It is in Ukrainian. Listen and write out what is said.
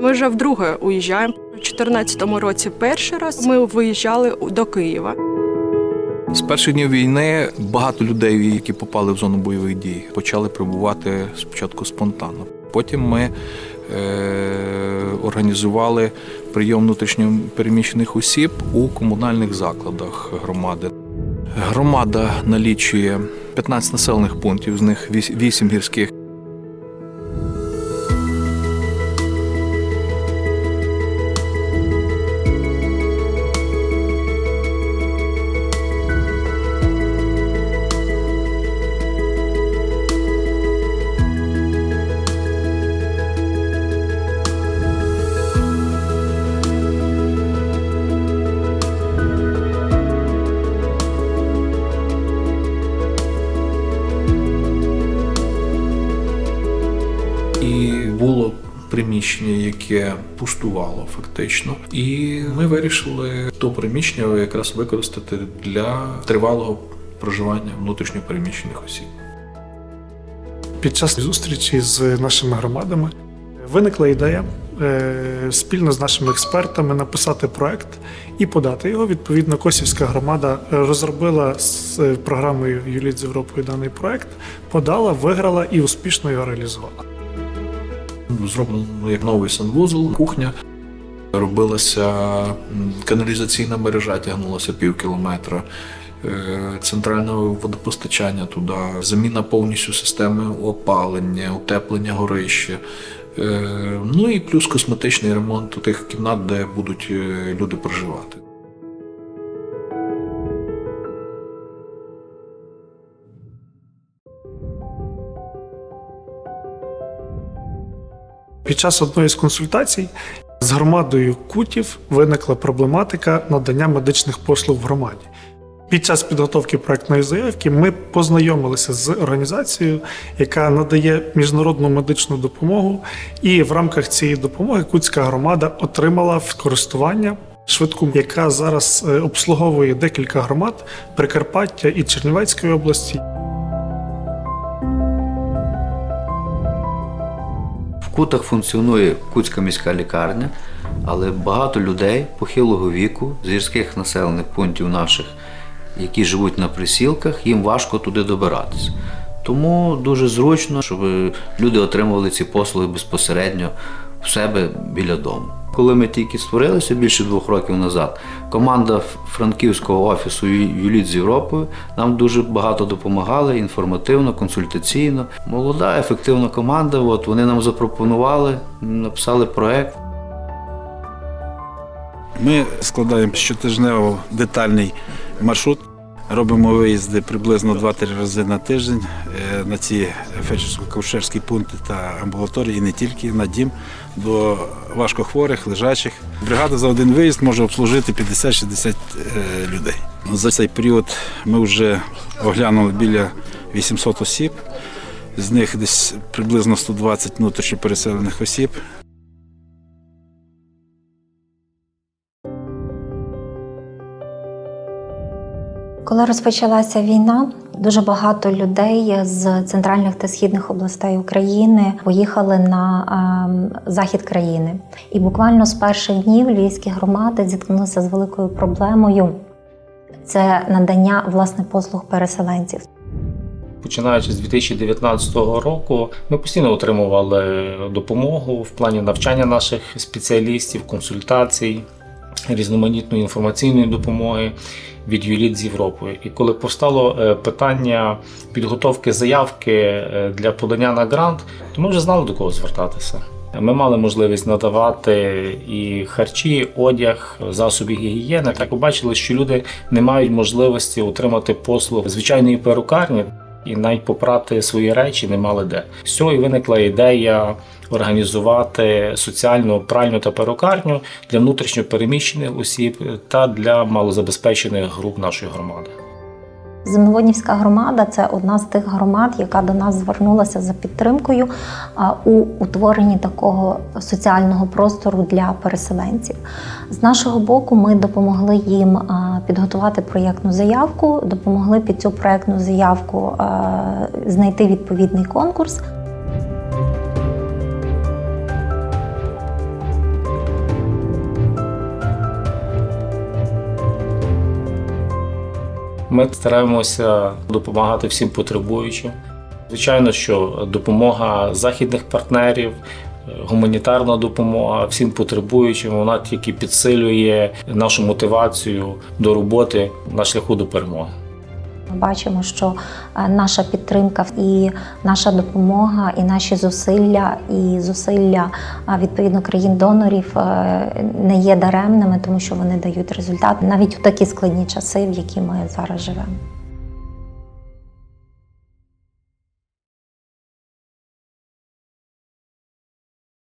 Ми вже вдруге уїжджаємо. У 2014 році перший раз ми виїжджали до Києва. З перших днів війни багато людей, які попали в зону бойових дій, почали прибувати спочатку спонтанно. Потім ми е, організували прийом внутрішньо переміщених осіб у комунальних закладах громади. Громада налічує 15 населених пунктів, з них 8 гірських. Було приміщення, яке пустувало фактично. І ми вирішили то приміщення якраз використати для тривалого проживання внутрішньопереміщених осіб. Під час зустрічі з нашими громадами виникла ідея е, спільно з нашими експертами написати проект і подати його. Відповідно, Косівська громада розробила з е, програмою Юліт з Європою даний проект, подала, виграла і успішно його реалізувала. Зроблено як новий санвузол, кухня. Робилася каналізаційна мережа, тягнулася пів кілометра. Е, Центральне водопостачання туди, заміна повністю системи опалення, утеплення горища. Е, Ну і плюс косметичний ремонт тих кімнат, де будуть е, люди проживати. Під час одної з консультацій з громадою кутів виникла проблематика надання медичних послуг в громаді. Під час підготовки проектної заявки ми познайомилися з організацією, яка надає міжнародну медичну допомогу, і в рамках цієї допомоги Кутська громада отримала в користування швидку, яка зараз е, обслуговує декілька громад Прикарпаття і Чернівецької області. Кутах функціонує Кутська міська лікарня, але багато людей похилого віку з гірських населених пунктів наших, які живуть на присілках, їм важко туди добиратися. Тому дуже зручно, щоб люди отримували ці послуги безпосередньо себе біля дому. Коли ми тільки створилися більше двох років назад, команда франківського офісу Юліт з Європою нам дуже багато допомагала інформативно, консультаційно. Молода, ефективна команда. От вони нам запропонували, написали проект. Ми складаємо щотижнево детальний маршрут. Робимо виїзди приблизно 2-3 рази на тиждень е, на ці фельдшерсько-каушерські пункти та амбулаторії, і не тільки на дім до важкохворих, лежачих. Бригада за один виїзд може обслужити 50-60 е, людей. За цей період ми вже оглянули біля 800 осіб, з них десь приблизно 120 внутрішньо переселених осіб. Коли розпочалася війна, дуже багато людей з центральних та східних областей України поїхали на ем, захід країни. І буквально з перших днів львівські громади зіткнулися з великою проблемою це надання власне послуг переселенців. Починаючи з 2019 року, ми постійно отримували допомогу в плані навчання наших спеціалістів, консультацій, різноманітної інформаційної допомоги від Юліт з Європою. І коли постало е, питання підготовки заявки е, для подання на грант, то ми вже знали до кого звертатися. Ми мали можливість надавати і харчі, одяг, засоби гігієни. Так побачили, що люди не мають можливості отримати послуг звичайної перукарні і навіть попрати свої речі не мали де. З цього і виникла ідея організувати соціальну пральню та перукарню для внутрішньо переміщених осіб та для малозабезпечених груп нашої громади. Земноводнівська громада це одна з тих громад, яка до нас звернулася за підтримкою у утворенні такого соціального простору для переселенців. З нашого боку, ми допомогли їм підготувати проєктну заявку, допомогли під цю проєктну заявку знайти відповідний конкурс. Ми стараємося допомагати всім потребуючим. Звичайно, що допомога західних партнерів, гуманітарна допомога всім потребуючим, вона тільки підсилює нашу мотивацію до роботи на шляху до перемоги. Ми бачимо, що е, наша підтримка і наша допомога, і наші зусилля, і зусилля е, відповідно країн-донорів е, не є даремними, тому що вони дають результат навіть у такі складні часи, в які ми зараз живемо.